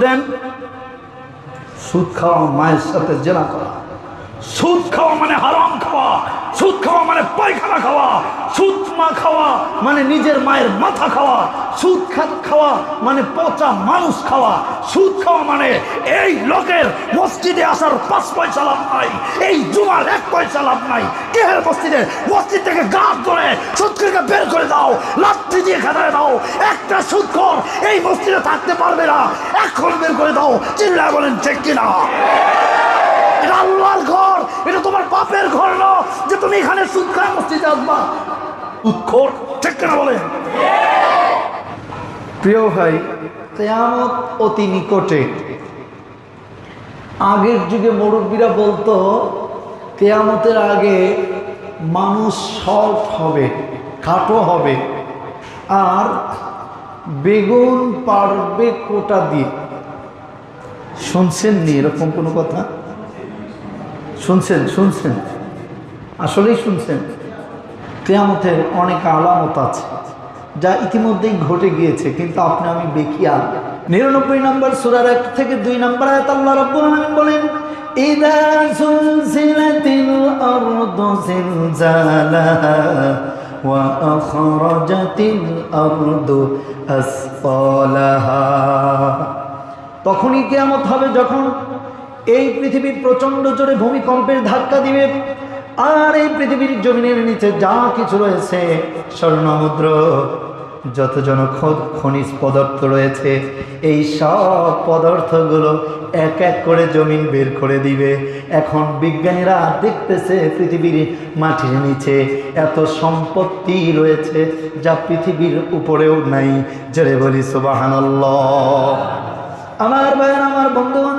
দেন, সুদ খাওয়া মায়ের সাথে জেনা করা। সুদ খাওয়া মানে হারাম খাওয়া, সুদ খাওয়া মানে পায়খানা খাওয়া। সুদ মা খাওয়া মানে নিজের মায়ের মাথা খাওয়া। সুদ খাওয়া মানে পচা মানুষ খাওয়া। সুদ খাওয়া মানে এই লোকের মসজিদে আসার পাঁচ পয়সা লাভ নাই, এই জুমার এক পয়সা লাভ নাই। কেহের মসজিদে? মসজিদ থেকে গাছ ধরে সুদকে বের করে দাও, লাঠি দিয়ে খেদায় দাও। একটা সুদখোর এই মসজিদে থাকতে পারবে না। এখন বের করে দাও। চিল্লা বলেন, ঠিক কিনা? এটা আল্লাহর ঘর, এটা তোমার বাপের ঘর না যে তুমি এখানে সুদ খায় মসজিদে আসবা। ঠিক কিনা বলে প্রিয় ভাই, কেয়ামত অতি নিকটে। আগের যুগে মুরব্বীরা বলতো, কেয়ামতের আগে মানুষ শর্ট হবে, খাটো হবে। আর বেগুন পারবে কোটা দিয়ে। শুনছেন নি এরকম কোনো কথা? শুনছেন শুনছেন। আসলেই শুনছেন। কেয়ামতের অনেক আলামত আছে, যা ইতিমধ্যেই ঘটে গিয়েছে, কিন্তু আপনি আমি বেখিয়াল নিরানব্বই নম্বর সুরার এক থেকে দুই নম্বর আয়াত আল্লাহ রাব্বুল আলামিন বলেন তখনই কেয়ামত হবে যখন এই পৃথিবী প্রচণ্ড জোরে ভূমিকম্পের ধাক্কা দিবে আর এই পৃথিবীর জমিনের নিচে যা কিছু রয়েছে, স্বর্ণমুদ্র যত জন খনিজ পদার্থ রয়েছে, এই সব পদার্থগুলো এক এক করে জমিন বের করে দিবে। এখন বিজ্ঞানীরা দেখতেছে পৃথিবীর মাটির নিচে এত সম্পত্তি রয়েছে যা পৃথিবীর উপরেও নাই। জেরে বলি, সুবাহানাল্লাহ। আমার ভাইয়ের, আমার বন্ধুগণ,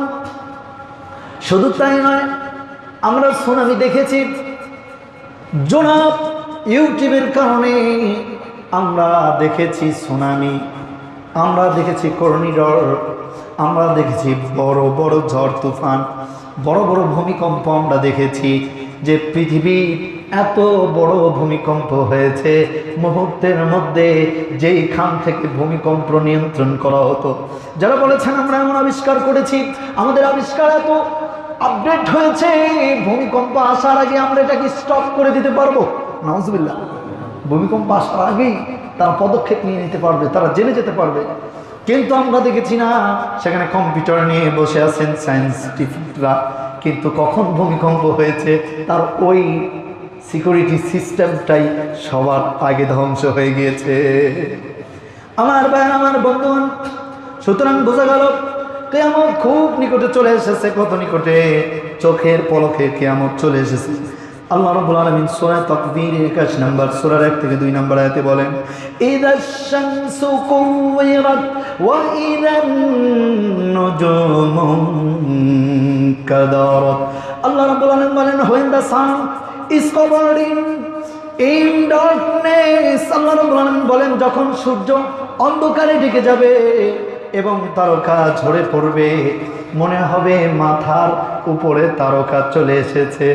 শুধু তাই নয় আমরা সুনামি দেখেছি। জোনাব ইউটিউবের কারণে আমরা দেখেছি সুনামি, আমরা দেখেছি করণিডর আমরা দেখেছি বড় বড় ঝড় তুফান, বড় বড় ভূমিকম্প আমরা দেখেছি যে পৃথিবী এত বড় ভূমিকম্প হয়েছে। মুহূর্তের মধ্যে যেই খান থেকে ভূমিকম্প নিয়ন্ত্রণ করা হতো, যারা বলেছেন, আমরা এমন আবিষ্কার করেছি, আমাদের আবিষ্কার এত আপডেট হয়েছে, ভূমিকম্প আসার আগে আমরা এটাকে স্টপ করে দিতে পারব? নজবিল্লা ভূমিকম্প আসার আগেই তারা পদক্ষেপ নিয়ে নিতে পারবে, তারা জেনে যেতে পারবে। কিন্তু আমরা দেখেছি না, সেখানে কম্পিউটার নিয়ে বসে আছেন সায়েন্সটিফিকরা কিন্তু কখন ভূমিকম্প হয়েছে, তার ওই সিকিউরিটি সিস্টেমটাই সবার আগে ধ্বংস হয়ে গিয়েছে। আমার ভাই আমার বন্ধুগণ সুতরাং বোঝা গেল কেয়ামত খুব নিকটে চলে এসেছে। কত নিকটে? চোখের পলকে কেয়ামত চলে এসেছে। আল্লাহ রাব্বুল আলামিন সূরা তাকবীর 21 নাম্বার, সূরার 1 থেকে দুই নাম্বার আয়াতে বলেন শামসু কুওয়িরাত ওয়া ইদান নুজুমু কাদারাত। আল্লাহ রাব্বুল আলামিন বলেন when the sun is covered in in darkness আল্লাহ আলামিন বলেন, যখন সূর্য অন্ধকারে ঢেকে যাবে এবং তারকা ঝরে পড়বে। মনে হবে মাথার উপরে তারকা চলে এসেছে।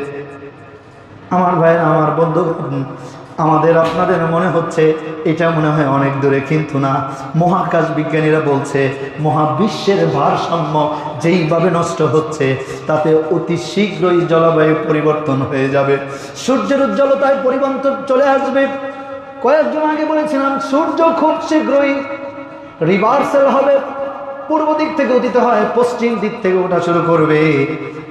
আমার ভাই আমার বন্ধু, আমাদের, আপনাদের মনে হচ্ছে এটা মনে হয় অনেক দূরে, কিন্তু না। মহাকাশ বিজ্ঞানীরা বলছে, মহাবিশ্বের ভারসাম্য যেইভাবে নষ্ট হচ্ছে, তাতে অতি শীঘ্রই জলবায়ু পরিবর্তন হয়ে যাবে। সূর্যের উজ্জ্বলতায় পরিবর্তন চলে আসবে। কয়েকজন আগে বলেছিলাম, সূর্য খুব শীঘ্রই রিভার্সাল হবে। পূর্ব দিক থেকে উদিত হয়, পশ্চিম দিক থেকে ওঠা শুরু করবে।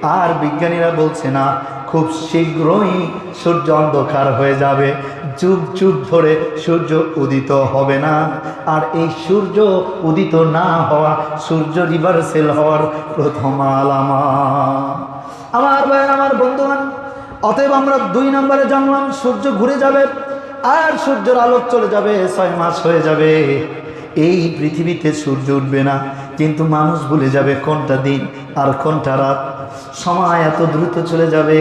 আর বিজ্ঞানীরা বলছে না, খুব শীঘ্রই সূর্য অন্ধকার হয়ে যাবে। যুগ যুগ ধরে সূর্য উদিত হবে না। আর এই সূর্য উদিত না হওয়া, সূর্য রিভার্সেল হওয়ার প্রথম আলামা। আমার ভাই আমার বন্ধুগণ, অতএব আমরা দুই নম্বরে জানলাম, সূর্য ঘুরে যাবে আর সূর্যের আলোক চলে যাবে, ছয় মাস হয়ে যাবে। এই পৃথিবীতে সূর্য উঠবে না। কিন্তু মানুষ ভুলে যাবে কোনটা দিন আর কোনটা রাত। সময় এত দ্রুত চলে যাবে,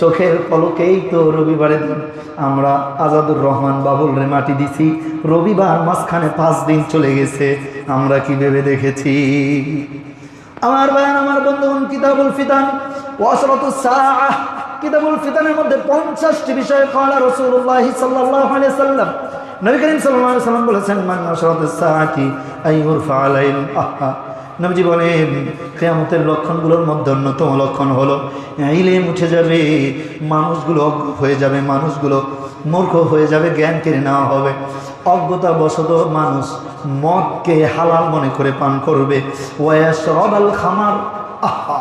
চোখের পলকেই তো রবিবারের দিন। আমরা আজাদুর রহমান বাবুল রে মাটি দিছি, রবিবার মাঝখানে পাঁচ দিন চলে গেছে। আমরা কি ভেবে দেখেছি? আমার ভাই আমার বন্ধুগণ, কিতাবুল ফিতান কিতাবুল ফিতানের মধ্যে পঞ্চাশটি বিষয়ে কলা রসুল্লাহ সাল্লাহ সাল্লাম। নবী করিম সাল্লাম বলেছেন আহা, নবীজি বলেন, কেয়ামতের লক্ষণগুলোর মধ্যে অন্যতম লক্ষণ হলো, ইলেম উঠে যাবে, মানুষগুলো অজ্ঞ হয়ে যাবে, মানুষগুলো মূর্খ হয়ে যাবে, জ্ঞান কেড়ে নেওয়া হবে। অজ্ঞতা বশত মানুষ মদকে হালাল মনে করে পান করবে। ওয়াস রবাল খামার। আহা,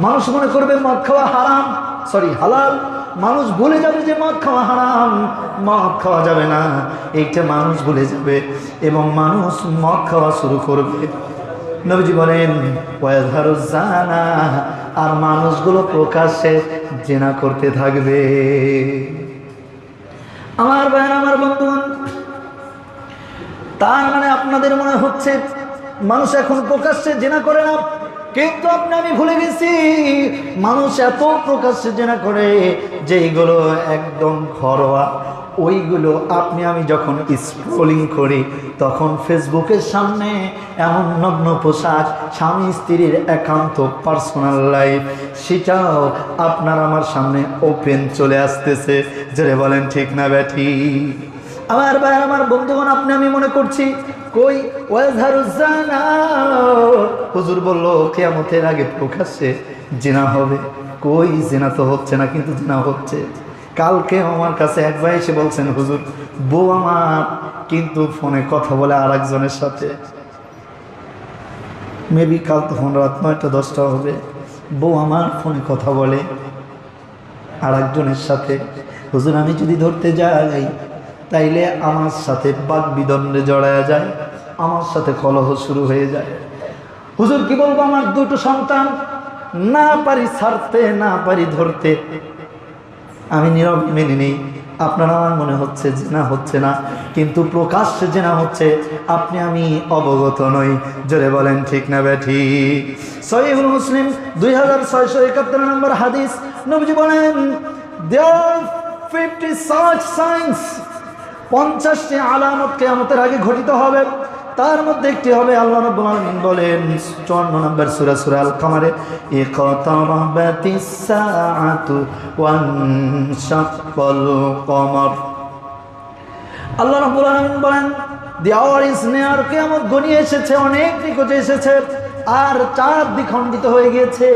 মানুষ মনে করবে মদ খাওয়া হারাম, সরি, হালাল। মানুষ ভুলে যাবে যে মদ খাওয়া হারাম মদ খাওয়া যাবে না। এইটা মানুষ ভুলে যাবে এবং মানুষ মদ খাওয়া শুরু করবে। নবীজি বলেন জানা আর মানুষগুলো প্রকাশ্যে জেনা করতে থাকবে। আমার ভাইয়ের, আমার বন্ধুগণ, তার মানে আপনাদের মনে হচ্ছে মানুষ এখন প্রকাশ্যে জেনা করে না। কিন্তু আপনি, আমি ভুলে গেছি। মানুষ এত প্রকাশ্যে জেনা করে যে এইগুলো একদম ঘরোয়া। ওইগুলো আপনি, আমি যখন স্ক্রোলিং করি, তখন ফেসবুকের সামনে এমন নগ্ন পোশাক, স্বামী স্ত্রীর একান্ত পার্সোনাল লাইফ সেটাও আপনার আমার সামনে ওপেন চলে আসতেছে। জোরে বলেন, ঠিক না, ব্যাঠি? আমার ভাই, আমার বন্ধুগণ, আপনি, আমি মনে করছি কই? হুজুর বলল, কেয়ামতের আগে প্রকাশ্যে জেনা হবে। কই, জেনা তো হচ্ছে না, কিন্তু জেনা হচ্ছে। কালকে আমার কাছে এক ভাই এসে বলছেন, হুজুর, বউ আমার, কিন্তু ফোনে কথা বলে আর একজনের সাথে। মেবি কাল তখন রাত নয়টা, দশটা হবে। বউ আমার ফোনে কথা বলে আর একজনের সাথে। হুজুর, আমি যদি ধরতে যাই তাইলে আমার সাথে বাক বিদণ্ডে জড়ায়া যায়, আমার সাথে কলহ শুরু হয়ে যায়। হুজুর কি বলব আমার দুটো সন্তান? না পারি ছাড়তে, না পারি ধরতে। আমি নীরব মেনে নেই। আপনার আমার মনে হচ্ছে যে না হচ্ছে না, কিন্তু প্রকাশ্যে যে না হচ্ছে, আপনি আমি অবগত নই। জোরে বলেন, ঠিক না ব্যাঠি? সহিহুল মুসলিম, দুই হাজার ছয়শো একাত্তর নম্বর হাদিস। নবজি বলেন দেয়ার ফিফটি সার্চ সাইন্স পঞ্চাশটি আলামত কেয়ামতের আগে ঘটিত হবে। তার মধ্যে একটি হবে আল্লাহ রাব্বুল বলেন 54 নম্বর সূরা সূরা আল কামারে ইকতারাবাতিস সাআতু ওয়ান কমর। আল্লাহ রাব্বুল আলামিন বলেন দি আওয়ার ইজ নিয়ার কিয়ামত ঘনিয়ে এসেছে, অনেক নিকটে এসেছে, আর চাঁদ দ্বিখণ্ডিত হয়ে গিয়েছে।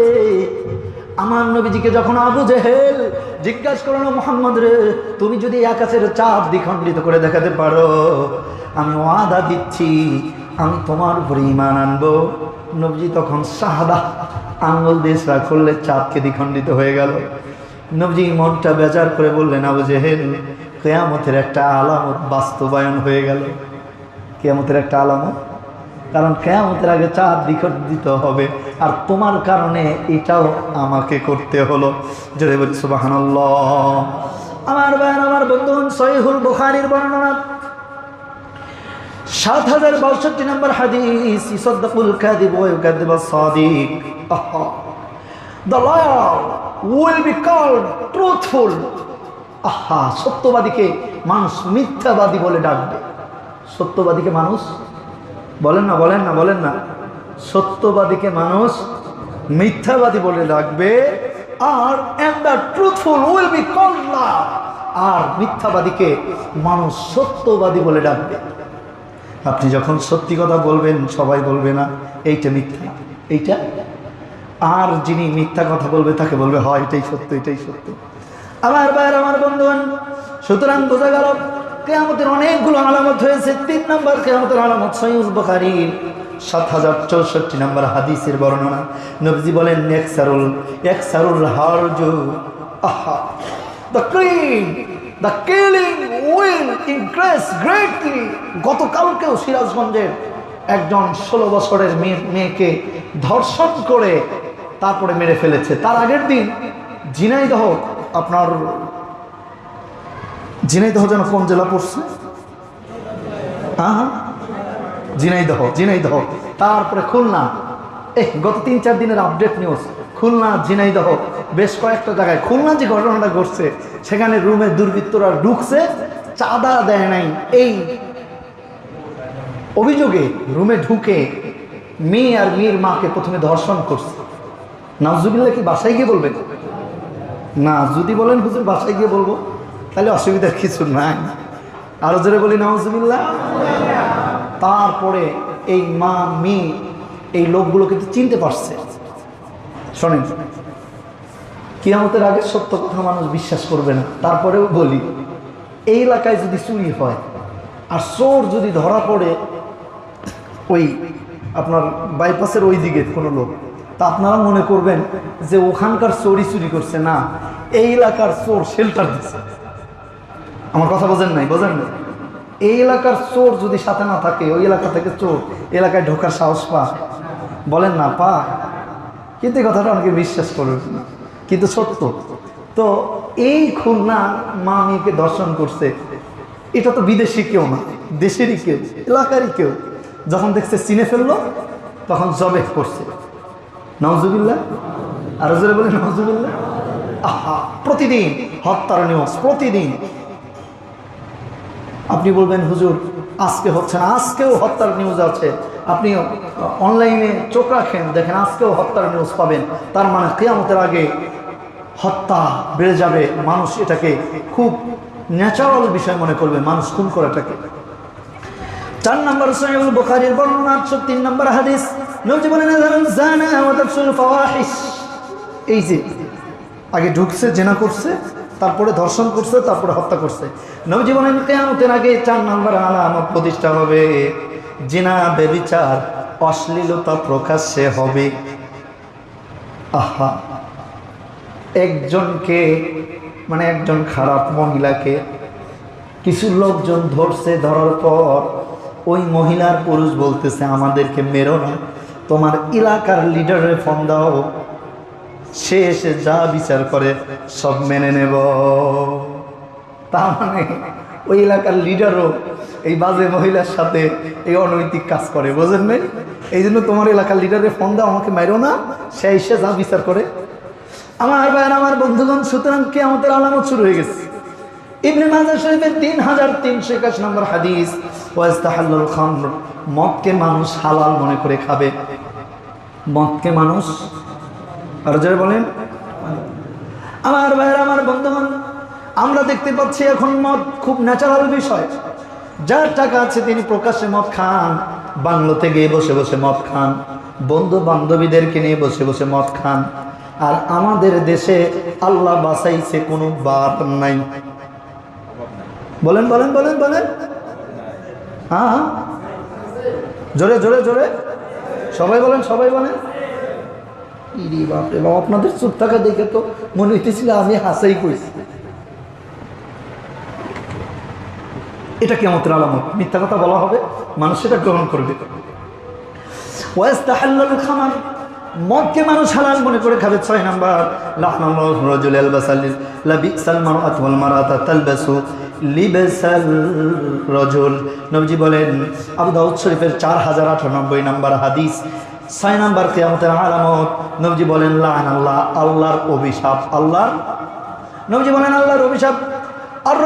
আমার নবীজিকে যখন আবু জেহেল জিজ্ঞাসা করল, মোহাম্মদ রে, তুমি যদি আকাশের চাঁদ দ্বিখণ্ডিত করে দেখাতে পারো, আমি ওয়াদা দিচ্ছি, আমি তোমার উপরে ইমান আনব। নবজি তখন শাহাদা আঙ্গুল দিয়ে সারা করলে চাঁদকে দ্বিখণ্ডিত হয়ে গেল। নবজি মনটা বেজার করে বললেন, আবু জেহেল, কেয়ামতের একটা আলামত বাস্তবায়ন হয়ে গেল। কেয়ামতের একটা আলামত কারণ কেয়ামতের আগে চাঁদ দ্বিখণ্ডিত হবে। আর তোমার কারণে এটাও আমাকে করতে হলো। জোরে বলি সুবাহান আমার ভাই আমার বন্ধুগণ, সহিহুল বুখারীর বর্ণনা। সাত হাজার বাষট্টি নম্বর হাদিস দ্য উইল বি ট্রুথফুল আহা, সত্যবাদীকে মানুষ মিথ্যাবাদী বলে ডাকবে। সত্যবাদীকে মানুষ বলেন না বলেন না বলেন না। সত্যবাদীকে মানুষ মিথ্যাবাদী বলে ডাকবে আর and truthful will be called আর মিথ্যাবাদীকে মানুষ সত্যবাদী বলে ডাকবে। আপনি যখন সত্যি কথা বলবেন, সবাই বলবে না, এইটা মিথ্যা, এইটা? আর যিনি মিথ্যা কথা বলবে, তাকে বলবে, হয়, এটাই সত্য এটাই সত্য। আমার বাইরে আমার বন্ধুগণ, সুতরাং বোঝা গেল কেয়ামতের অনেকগুলো আলামত হয়েছে। তিন নম্বর কেয়ামতের আলামত সৈয়দ বখারির সাত হাজার চৌষট্টি নম্বর হাদিসের বর্ণনা। নবজি বলেন একসারুল একসারুল হারজু আহা। The clean, the killing will increase greatly গতকালকেও সিরাজগঞ্জের একজন ষোলো বছরের মেয়ে, মেয়েকে ধর্ষণ করে তারপরে মেরে ফেলেছে। তার আগের দিন ঝিনাইদহ আপনার ঝিনাইদহ যেন কোন জেলা পড়ছে? হ্যাঁ? ঝিনাইদহ ঝিনাইদহ তারপরে খুলনা। এই গত তিন চার দিনের আপডেট নিউজ খুলনা ঝিনাইদহ বেশ কয়েকটা জায়গায় খুলনা যে ঘটনাটা ঘটছে, সেখানে রুমে দুর্বৃত্তরা ঢুকছে, চাঁদা দেয় নাই। এই অভিযোগে রুমে ঢুকে মেয়ে আর মেয়ের মাকে প্রথমে ধর্ষণ করছে। নাজুবিল্লা কি বাসায় গিয়ে বলবেন? না, যদি বলেন হুজুর, বাসায় গিয়ে বলব। তাহলে অসুবিধার কিছু নাই। আরও জোরে বলি, নাউজুবিল্লাহ। তারপরে এই মা মেয়ে এই লোকগুলো কিন্তু চিনতে পারছে। শোনেন, কিয়ামতের আগে সত্য কথা মানুষ বিশ্বাস করবে না। তারপরেও বলি, এই এলাকায় যদি চুরি হয়, আর চোর যদি ধরা পড়ে, ওই আপনার বাইপাসের ওই দিকে কোনো লোক, তা আপনারা মনে করবেন যে ওখানকার চোরই চুরি করছে। না, এই এলাকার চোর শেল্টার দিচ্ছে আমার কথা বোঝেন নাই, বোঝেন না এই এলাকার চোর যদি সাথে না থাকে, ওই এলাকা থেকে চোর এলাকায় ঢোকার সাহস পা বলেন না পা কিন্তু এই কথাটা অনেকে বিশ্বাস করবে না। কিন্তু সত্য। তো এই খুলনা মা মেয়েকে দর্শন করছে, এটা তো বিদেশি কেউ না, দেশেরই কেউ, এলাকারই কেউ। যখন দেখছে চিনে ফেলল, তখন জবে করছে। নওজুবিল্লা আর জোরে বলে নওজুবিল্লা আহা, প্রতিদিন হত্যার নিউজ প্রতিদিন। আপনি বলবেন, হুজুর, আজকে হচ্ছে না, আজকেও হত্যার নিউজ আছে। আপনি অনলাইনে চোখ রাখেন, দেখেন, আজকেও হত্যার নিউজ পাবেন। তার মানে কেয়ামতের আগে হত্যা বেড়ে যাবে। মানুষ এটাকে খুব ন্যাচারাল বিষয় মনে করবে, মানুষ খুন করে এটাকে। চার নম্বর সহিহুল বুখারীর বর্ণনা 103 নম্বর হাদিস। এই যে, আগে ঢুকছে, জেনা করছে তারপরে ধর্ষণ করছে, তারপরে হত্যা করছে। নবী বলেন আগে চার নম্বর আলামত প্রতিষ্ঠা হবে। জেনা বেবিচার অশ্লীলতা প্রকাশ্যে হবে। আহা! একজনকে মানে একজন খারাপ মহিলাকে কিছু লোকজন ধরছে ধরার পর ওই মহিলার পুরুষ বলতেছে, আমাদেরকে মেরো না। তোমার এলাকার লিডারে ফোন দাও। সে এসে যা বিচার করে, সব মেনে নেব। তার মানে ওই এলাকার লিডারও এই বাজে মহিলার সাথে এই অনৈতিক কাজ করে, বোঝেন নাই? এই জন্য তোমার এলাকার লিডারে ফোন দাও, আমাকে মেরো না, সে এসে যা বিচার করে। আমার ভাইয়ের আমার বন্ধুগণ, সুতরাং কে আমাদের আলামত শুরু হয়ে গেছে। ইবনে মাজাহ শরীফের তিন হাজার তিনশো একাশ নম্বর হাদিস ওয়াস্তাহাল্লুল খামর, মদকে মানুষ হালাল মনে করে খাবে। মদকে মানুষ আর যারা বলেন। আমার ভাইয়ের, আমার বন্ধুগণ, আমরা দেখতে পাচ্ছি এখন মদ খুব ন্যাচারাল বিষয়। যার টাকা আছে তিনি প্রকাশ্যে মদ খান, বাংলোতে গিয়ে বসে বসে মদ খান বন্ধু বান্ধবীদেরকে নিয়ে বসে বসে মদ খান। আর আমাদের দেশে আল্লাহ বাসাইছে কোনো বার নাই। বলেন বলেন বলেন বলেন। হ্যাঁ হ্যাঁ। জোরে জোরে জোরে। সবাই বলেন সবাই বলেন। ইরি বাপরে বাপ, আপনাদের চুপ থাকা দেখে তো মনে হইতেছিল আমি হাসাই কইছি। এটা কেমতের আলামত, মিথ্যা কথা বলা হবে, মানুষ সেটা গ্রহণ করবে। ওয়াস্তাহাল্লাল খামার, মদকে মানুষ হালাল মনে করে খাবে। ছয় নাম্বার লাহনাল্লাহু রাজুল আলবাসালিল লাবিসাল মারআত ওয়াল মারআতা তালবাসু লিবাসাল রাজুল। নবজি বলেন, আবু দাউদ শরীফের চার হাজার আটানব্বই নাম্বার হাদিস ছয় নাম্বার কিয়ামতের আলামত, নবজি বলেন লান আল্লাহ, আল্লাহর অভিশাপ, আল্লাহর নবজি বলেন, আল্লাহর অভিশাপ। আর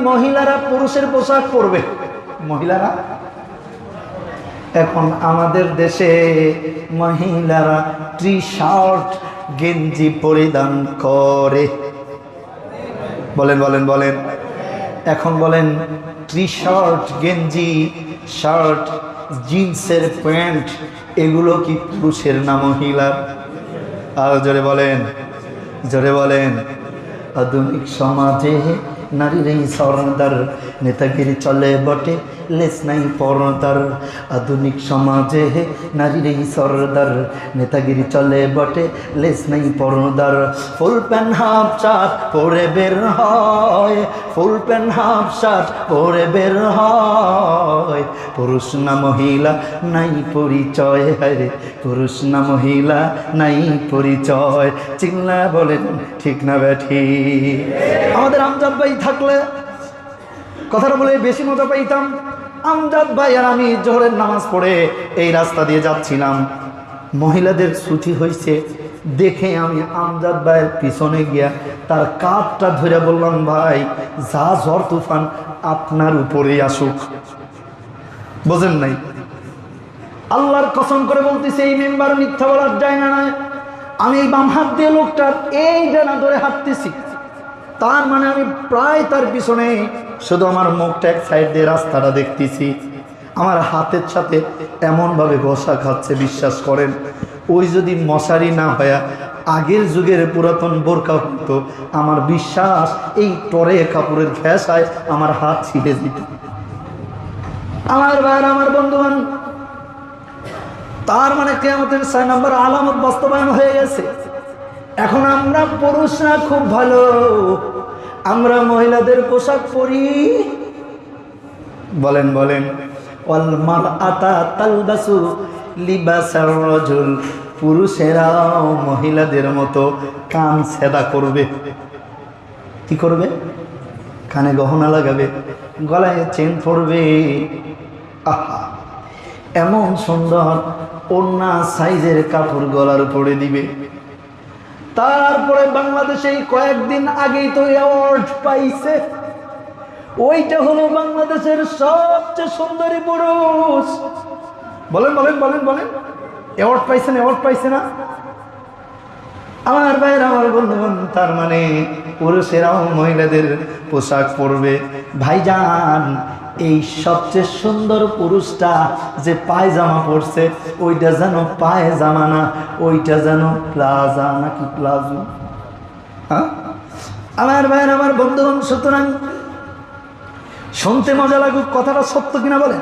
মহিলারা পুরুষের পোশাক পরবে। মহিলারা? এখন আমাদের দেশে মহিলারা টি শার্ট গেঞ্জি পরিধান করে। বলেন বলেন বলেন। এখন বলেন টি শার্ট গেঞ্জি, শার্ট জিন্সের প্যান্ট, এগুলো কি পুরুষের না মহিলার আর জোরে বলেন জোরে বলেন। আধুনিক সমাজে নারীর এই সরদার নেতাগিরি চলে বটে। লেস নাই পরদার। আধুনিক সমাজে নারীর এই সরদার। নেতাগিরি চলে বটে, লেস নাই পরদার। ফুল প্যান্ট হাফ শার্ট পরে বের হয়। ফুল প্যান্ট হাফ শার্ট পরে বের হয়। পুরুষ না মহিলা নাই পরিচয় হরে পুরুষ না মহিলা নাই পরিচয়। চিল্লা বলেন, ঠিক না ব্যাঠি? আমাদের আমজাদ ভাই থাকলে কথাটা বলে বেশি মজা পাইতাম। আমজাদ ভাই আর আমি জোহরের নামাজ পড়ে এই রাস্তা দিয়ে যাচ্ছিলাম। মহিলাদের ছুটি হয়েছে, দেখে আমি আমজাদ ভাইয়ের পিছনে গিয়া তার কাপটা ধরে বললাম, ভাই, যা ঝড় তুফান আপনার উপরে আসুক। বোঝেন নাই? আল্লাহর কসম করে বলতেছে, এই মেম্বার মিথ্যা বলার জায়গা নয় আমি এই বাম হাত দিয়ে লোকটার এই ডানা ধরে হাঁটতেছি। তার মানে আমি প্রায় তার পিছনে শুধু আমার মুখটা এক সাইড দিয়ে রাস্তাটা দেখতেছি। আমার হাতের সাথে এমনভাবে ঘষা খাচ্ছে, বিশ্বাস করেন। ওই যদি মশারি না হয়ে আগের যুগের পুরাতন বোরকা হতো, আমার বিশ্বাস এই টরে কাপড়ের ঘেঁষায় আমার হাত ছিঁড়ে দিত। আমার ভাইয়ের, আমার বন্ধুবান তার মানে কেমতের ছয় নম্বর আলামত বাস্তবায়ন হয়ে গেছে। এখন আমরা পুরুষরা খুব ভালো। আমরা মহিলাদের পোশাক পরি। বলেন বলেন। অলমার আতা তালবাসু লিবাসার পুরুষেরাও মহিলাদের মতো কান সেদা করবে। কি করবে? কানে গহনা লাগাবে, গলায় চেন পড়বে আহা! এমন সুন্দর ওড়না সাইজের কাপড় গলার পরে দিবে। তারপরে বাংলাদেশে কয়েকদিন আগেই তো অ্যাওয়ার্ড পাইছে। ওইটা হলো বাংলাদেশের সবচেয়ে সুন্দরী পুরুষ। বলেন বলেন বলেন বলেন। অ্যাওয়ার্ড পাইছেন অ্যাওয়ার্ড পাইছে না? আমার ভাইয়ের আমার বন্ধুগণ, তার মানে পুরুষেরাও মহিলাদের পোশাক পরবে। ভাইজান এই সবচেয়ে সুন্দর পুরুষটা যে পায়জামা পরছে, ওইটা যেন পায়জামা না, ওইটা যেন প্লাজা নাকি প্লাজো। হ্যাঁ? আমার ভাইয়ের আমার বন্ধুগণ, সুতরাং শুনতে মজা লাগুক, কথাটা সত্য কিনা বলে